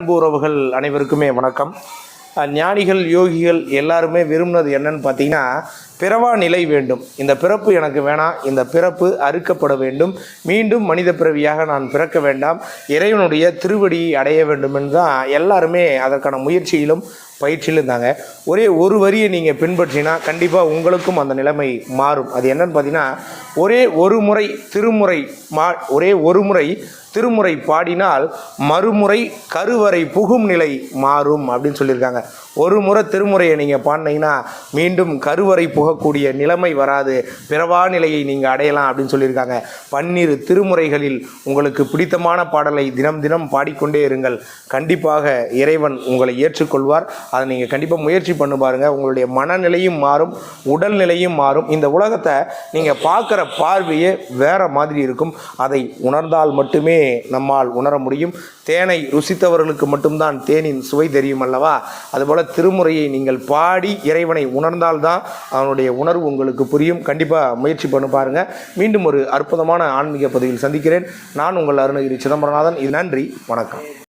அன்பு உறவுகள் அனைவருக்குமே வணக்கம். ஞானிகள் யோகிகள் எல்லாருமே விரும்பினது என்னன்னு பார்த்தீங்கன்னா பிறவா நிலை வேண்டும். இந்த பிறப்பு எனக்கு வேணாம் இந்த பிறப்பு அறுக்கப்பட வேண்டும். மீண்டும் மனித பிறவியாக நான் பிறக்க வேண்டாம். இறைவனுடைய திருவடியை அடைய வேண்டும் என்று தான் எல்லாருமே அதற்கான முயற்சியிலும் பயிற்சியிலும் இருந்தாங்க. ஒரே ஒரு வரியை நீங்கள் பின்பற்றினா கண்டிப்பாக உங்களுக்கும் அந்த நிலைமை மாறும். அது என்னன்னு பார்த்தீங்கன்னா ஒரே ஒரு முறை திருமுறை மா ஒரே ஒரு முறை திருமுறை பாடினால் மறுமுறை கருவறை புகும் நிலை மாறும் அப்படின்னு சொல்லியிருக்காங்க. ஒரு முறை திருமுறையை நீங்கள் பாடினீங்கன்னா மீண்டும் கருவறை போகக்கூடிய நிலைமை வராது. பிறவா நிலையை நீங்கள் அடையலாம் அப்படின்னு சொல்லியிருக்காங்க. பன்னிரு திருமுறைகளில் உங்களுக்கு பிடித்தமான பாடலை தினம் தினம் பாடிக்கொண்டே இருங்கள். கண்டிப்பாக இறைவன் உங்களை ஏற்றுக்கொள்வார். அதை நீங்கள் கண்டிப்பாக முயற்சி பண்ணு பாருங்கள் உங்களுடைய மனநிலையும் மாறும் உடல்நிலையும் மாறும். இந்த உலகத்தை நீங்கள் பார்க்குற பார்வையே வேற மாதிரி இருக்கும். அதை உணர்ந்தால் மட்டுமே நம்மால் உணர முடியும். தேனை ருசித்தவர்களுக்கு மட்டும்தான் தேனின் சுவை தெரியும் அல்லவா? அதுபோல் திருமுறையை நீங்கள் பாடி இறைவனை உணர்ந்தால்தான் அவனுடைய உணர்வு உங்களுக்கு புரியும். கண்டிப்பாக முயற்சி பண்ணி பாருங்கள் மீண்டும் ஒரு அற்புதமான ஆன்மீக பதிவில் சந்திக்கிறேன். நான் உங்கள் அருணகிரி சிதம்பரநாதன். இது நன்றி. வணக்கம்.